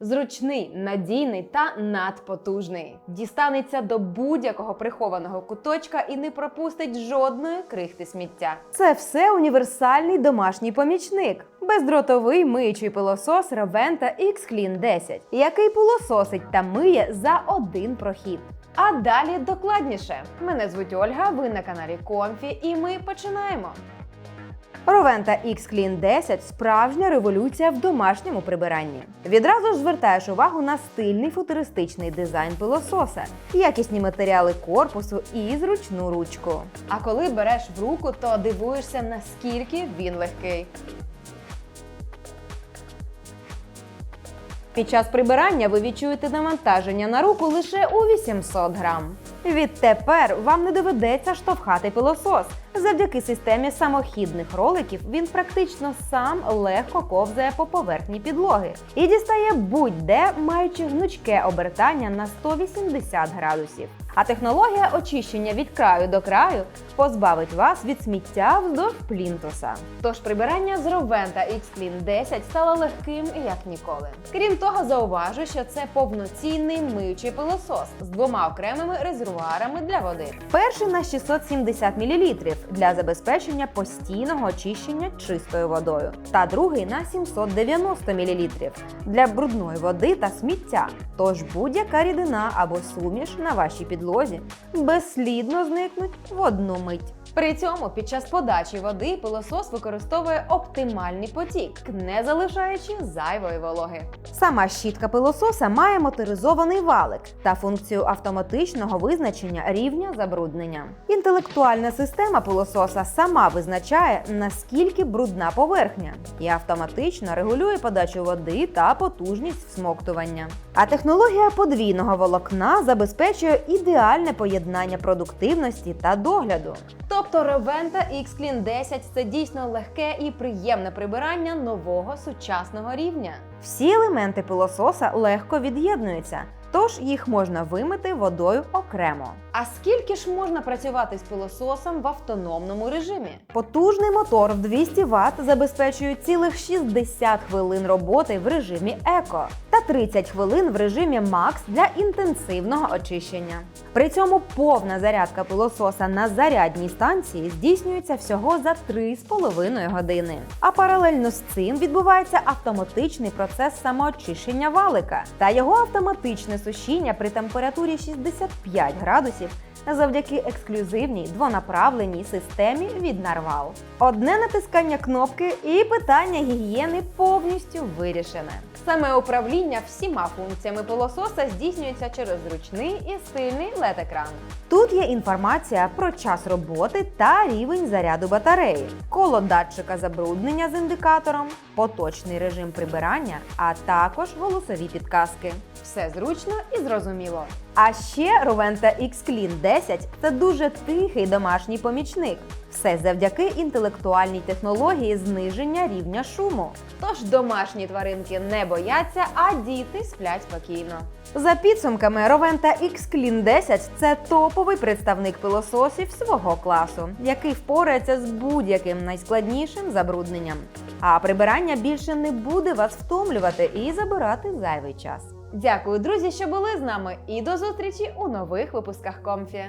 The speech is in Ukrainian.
Зручний, надійний та надпотужний. Дістанеться до будь-якого прихованого куточка і не пропустить жодної крихти сміття. Це все універсальний домашній помічник. Бездротовий миючий пилосос Roventa X-Clean 10, який пилососить та миє за один прохід. А далі докладніше. Мене звуть Ольга, ви на каналі Комфі, і ми починаємо. Roventa X-Clean 10 – справжня революція в домашньому прибиранні. Відразу ж звертаєш увагу на стильний футуристичний дизайн пилососа, якісні матеріали корпусу і зручну ручку. А коли береш в руку, то дивуєшся, наскільки він легкий. Під час прибирання ви відчуєте навантаження на руку лише у 800 грам. Відтепер вам не доведеться штовхати пилосос. Завдяки системі самохідних роликів він практично сам легко ковзає по поверхні підлоги і дістає будь-де, маючи гнучке обертання на 180 градусів. А технологія очищення від краю до краю позбавить вас від сміття вздовж плінтуса. Тож прибирання з Roventa X-Clean 10 стало легким як ніколи. Крім того, зауважу, що це повноцінний миючий пилосос з двома окремими резервуарами для води. Перший на 670 мл для забезпечення постійного очищення чистою водою, та другий на 790 мл для брудної води та сміття. Тож будь-яка рідина або суміш на вашій підлозі безслідно зникнуть в одну мить. При цьому під час подачі води пилосос використовує оптимальний потік, не залишаючи зайвої вологи. Сама щітка пилососа має моторизований валик та функцію автоматичного визначення рівня забруднення. Інтелектуальна система пилососа сама визначає, наскільки брудна поверхня, і автоматично регулює подачу води та потужність всмоктування. А технологія подвійного волокна забезпечує ідеальне поєднання продуктивності та догляду. Тобто Reventa X-Clean 10 – це дійсно легке і приємне прибирання нового сучасного рівня. Всі елементи пилососа легко від'єднуються, тож їх можна вимити водою окремо. А скільки ж можна працювати з пилососом в автономному режимі? Потужний мотор в 200 Вт забезпечує цілих 60 хвилин роботи в режимі еко та 30 хвилин в режимі Макс для інтенсивного очищення. При цьому повна зарядка пилососа на зарядній станції здійснюється всього за 3,5 години. А паралельно з цим відбувається автоматичний процес самоочищення валика та його автоматичне сушіння при температурі 65 градусів завдяки ексклюзивній двонаправленій системі від Нарвал. Одне натискання кнопки і питання гігієни повністю вирішене. Саме управління всіма функціями пилососа здійснюється через зручний і стильний LED-екран. Тут є інформація про час роботи та рівень заряду батареї, коло датчика забруднення з індикатором, поточний режим прибирання, а також голосові підказки. Все зручно і зрозуміло. А ще Roventa X-Clean 10 – це дуже тихий домашній помічник. Все завдяки інтелектуальній технології зниження рівня шуму. Тож домашні тваринки не бояться, а діти сплять спокійно. За підсумками, Roventa X-Clean 10 – це топовий представник пилососів свого класу, який впорається з будь-яким найскладнішим забрудненням. А прибирання більше не буде вас втомлювати і забирати зайвий час. Дякую, друзі, що були з нами, і до зустрічі у нових випусках Комфі.